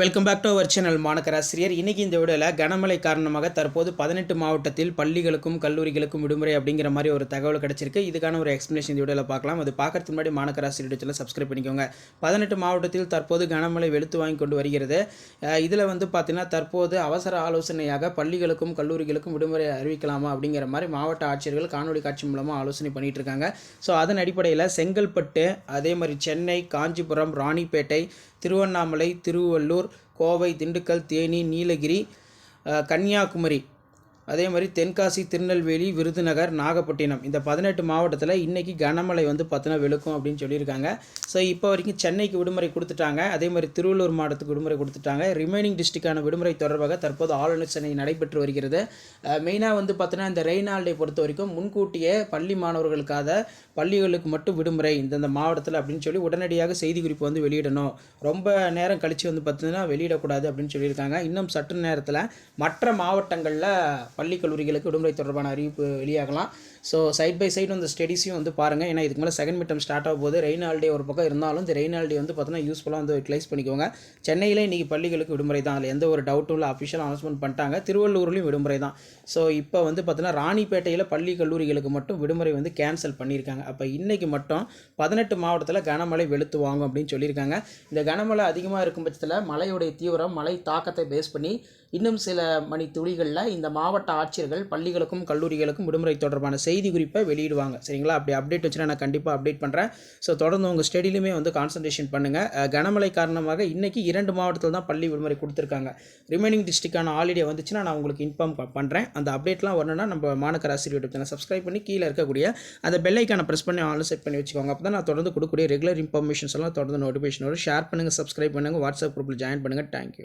Welcome back to our channel மாணக்கராசிரியர் இன்னைக்கு இந்த வீடியோவில் கனமழை காரணமாக தற்போது பதினெட்டு மாவட்டத்தில் பள்ளிகளுக்கும் கல்லூரிகளுக்கும் விடுமுறை அப்படிங்கிற மாதிரி ஒரு தகவல் கிடச்சிருக்கு. இதுக்கான ஒரு எக்ஸ்ப்ளனேஷன் இந்த வீடியோவில் பார்க்கலாம். அது பார்க்கறதுக்கு முன்னாடி மாணக்கராசிரியர் சேனல் சப்ஸ்கிரைப் பண்ணிக்கோங்க. பதினெட்டு மாவட்டத்தில் தற்போது கனமழை வெளுத்து வாங்கி கொண்டு வருகிறது. இதில் வந்து பார்த்திங்கன்னா தற்போது அவசர ஆலோசனையாக பள்ளிகளுக்கும் கல்லூரிகளுக்கும் விடுமுறை அறிவிக்கலாமா அப்படிங்கிற மாதிரி மாவட்ட ஆட்சியர்கள் காணொலி காட்சி மூலமாக ஆலோசனை பண்ணிட்டு இருக்காங்க. ஸோ அதன் அடிப்படையில் செங்கல்பட்டு அதே மாதிரி சென்னை காஞ்சிபுரம் ராணிப்பேட்டை திருவண்ணாமலை திருவள்ளூர் கோவை திண்டுக்கல் தேனி நீலகிரி கன்னியாகுமரி. அதே மாதிரி தென்காசி திருநெல்வேலி விருதுநகர் நாகப்பட்டினம். இந்த பதினெட்டு மாவட்டத்தில் இன்றைக்கி கனமழை வந்து பார்த்தினா வெளுக்கும் அப்படின்னு சொல்லியிருக்காங்க. ஸோ இப்போ வரைக்கும் சென்னைக்கு விடுமுறை கொடுத்துட்டாங்க. அதே மாதிரி திருவள்ளூர் மாவட்டத்துக்கு விடுமுறை கொடுத்துட்டாங்க. ரிமைனிங் டிஸ்ட்ரிக்டான விடுமுறை தொடர்பாக தற்போது ஆலோசனை நடைபெற்று வருகிறது. மெயினாக வந்து பார்த்தினா இந்த ரெயின் ஹாலிடே பொறுத்த வரைக்கும் முன்கூட்டியே பள்ளி மாணவர்களுக்காக பள்ளிகளுக்கு மட்டும் விடுமுறை இந்தந்த மாவட்டத்தில் அப்படின்னு சொல்லி உடனடியாக செய்தி குறிப்பு வந்து வெளியிடணும். ரொம்ப நேரம் கழித்து வந்து பார்த்தீங்கன்னா வெளியிடக்கூடாது அப்படின்னு சொல்லியிருக்காங்க. இன்னும் சற்று நேரத்தில் மற்ற மாவட்டங்களில் பள்ளி கல்லூரிகளுக்கு விடுமுறை தொடர்பான அறிவிப்பு வெளியாகலாம். ஸோ சைட் பை சைடு அந்த ஸ்டடிஸையும் வந்து பாருங்கள் ஏன்னா இதுக்கு மேலே செகண்ட் மிட்டம் ஸ்டார்ட் ஆகும் போது ரெயின் ஹாலிடே ஒரு பக்கம் இருந்தாலும் இந்த ரெயின் ஹாலிடே வந்து பார்த்தீங்கன்னா யூஸ்ஃபுல்லாக வந்து யூட்டிலைஸ் பண்ணிக்கோங்க. சென்னையில் இன்றைக்கி பள்ளிகளுக்கு விடுமுறை தான். அதில் எந்த ஒரு டவுட்டும் இல்லை அஃபிஷியல் அனௌன்ஸ்மெண்ட் பண்ணிட்டாங்க. திருவள்ளூர்லேயும் விடுமுறை தான். ஸோ இப்போ வந்து பார்த்தீங்கன்னா ராணிப்பேட்டையில் பள்ளி கல்லூரிகளுக்கு மட்டும் விடுமுறை வந்து கேன்சல் பண்ணியிருக்காங்க. அப்போ இன்றைக்கி மட்டும் பதினெட்டு மாவட்டத்தில் கனமழை வெளுத்து வாங்கும் அப்படின்னு சொல்லியிருக்காங்க. இந்த கனமழை அதிகமாக இருக்கும் பட்சத்தில் மழையுடைய தீவிரம் மழை தாக்கத்தை பேஸ் பண்ணி இன்னும் சில மணி துளிகளில் இந்த மாவட்ட ஆட்சியர்கள் பள்ளிகளுக்கும் கல்லூரிகளுக்கும் விடுமுறை தொடர்பான செய்தி குறிப்பை வெளியிடுவாங்க. சரிங்களா? அப்படி அப்டேட் வச்சுன்னா நான் கண்டிப்பாக அப்டேட் பண்ணுறேன் ஸோ தொடர்ந்து உங்கள் ஸ்டடியிலுமே வந்து கான்சன்ட்ரேஷன் பண்ணுங்கள் கனமழை காரணமாக இன்றைக்கி இரண்டு மாவட்டத்தில் தான் பள்ளி விடுமுறை கொடுத்துருக்காங்க. ரிமைனிங் டிஸ்ட்ரிக்டான ஹாலிடே வந்துச்சுன்னா நான் உங்களுக்கு இன்ஃபார்ம் பண்ணுறேன் அந்த அப்டேட்லாம் வரணும்னா நம்ம மாநகராசிரியர் யூடியூப் சேனல் சப்ஸ்கிரைப் பண்ணி கீழே இருக்கக்கூடிய அந்த பெல்லைக்கான ப்ரெஸ் பண்ணி ஆன்லைன் செட் பண்ணி வச்சுக்கோங்க. அப்போ தான் நான் தொடர்ந்து கொடுக்கக்கூடிய ரெகுலர் இன்ஃபர்மேஷன்ஸ் எல்லாம் தொடர்ந்து நோட்டிஃபிகேஷன் வரும் ஷேர் பண்ணுங்கள் சப்ஸ்கிரைப் பண்ணுங்கள் வாட்ஸ்அப் குரூப்பில் ஜாயின் பண்ணுங்கள் தேங்க்யூ